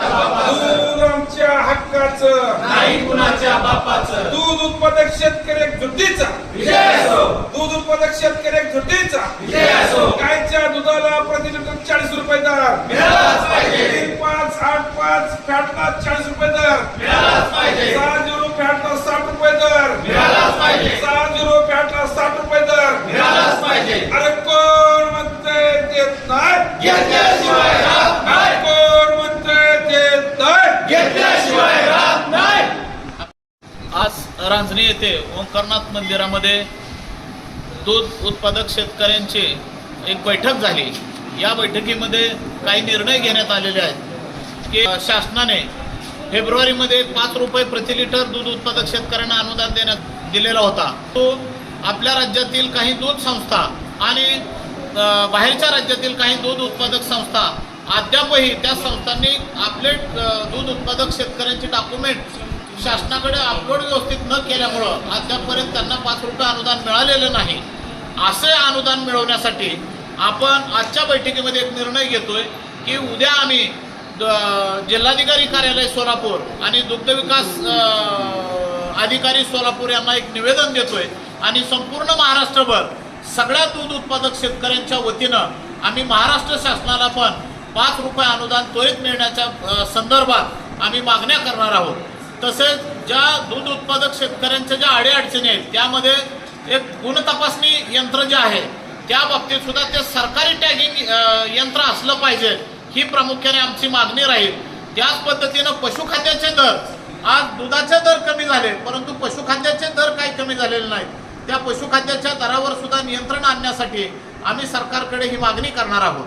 दूध आमच्या हक्काचं. नाही कुणाच्या बापाचं. दूध उत्पादक शेतकरी जुटीचा विजय असो. दूध उत्पादक शेतकरी जुटीचा विजय असो. गायच्या दुधाला प्रति लिटर चाळीस रुपये दर. मिळालाच पाहिजे. तीन पाच आठ पाच फॅटला चाळीस रुपये दर. मिळालाच पाहिजे. सहा झिरो फॅटला साठ रुपये दर. मिळालाच पाहिजे. सहा झिरो फॅटला साठ रुपये दर. मिळालाच पाहिजे. अरे कोण म्हणते देत नाही. घेतल्याशिवाय रांजणी येथे ओंकारनाथ मंदिरामध्ये दूध उत्पादक शेतकऱ्यांची एक बैठक झाली. या बैठकीमध्ये काही निर्णय घेण्यात आलेले आहेत. की शासनाने फेब्रुवारीमध्ये पाच रुपये प्रति लिटर दूध उत्पादक शेतकऱ्यांना अनुदान देण्यात दिलेला होता. तो आपल्या राज्यातील काही दूध संस्था आणि बाहेरच्या राज्यातील काही दूध उत्पादक संस्था अद्यापही त्या संस्थांनी आपले दूध उत्पादक शेतकऱ्यांचे डॉक्युमेंट शासनाकडे अपलोड व्यवस्थित न केल्यामुळं अद्यापपर्यंत त्यांना पाच रुपये अनुदान मिळालेलं नाही. असे अनुदान मिळवण्यासाठी आपण आजच्या बैठकीमध्ये एक निर्णय घेतोय की उद्या आम्ही द- जिल्हाधिकारी कार्यालय सोलापूर आणि दुग्धविकास अधिकारी सोलापूर यांना एक निवेदन देतोय. आणि संपूर्ण महाराष्ट्रभर सगळ्या दूध उत्पादक शेतकऱ्यांच्या वतीनं आम्ही महाराष्ट्र शासनाला पण पाच रुपये अनुदान त्वरित मिळण्याच्या संदर्भात आम्ही मागण्या करणार आहोत. तसेच ज्या दूध उत्पादक शेतकऱ्यांच्या ज्या अडीअडचणी आहेत त्यामध्ये एक गुणतपासणी यंत्र जे आहे त्या बाबतीत सुद्धा ते सरकारी टॅगिंग यंत्र असलं पाहिजे ही प्रामुख्याने आमची मागणी राहील. त्याच पद्धतीनं पशुखाद्याचे दर आज दुधाचे दर कमी झाले परंतु पशुखाद्याचे दर काही कमी झालेले नाहीत. त्या पशुखाद्याच्या दरावर सुद्धा नियंत्रण आणण्यासाठी आम्ही सरकारकडे ही मागणी करणार आहोत.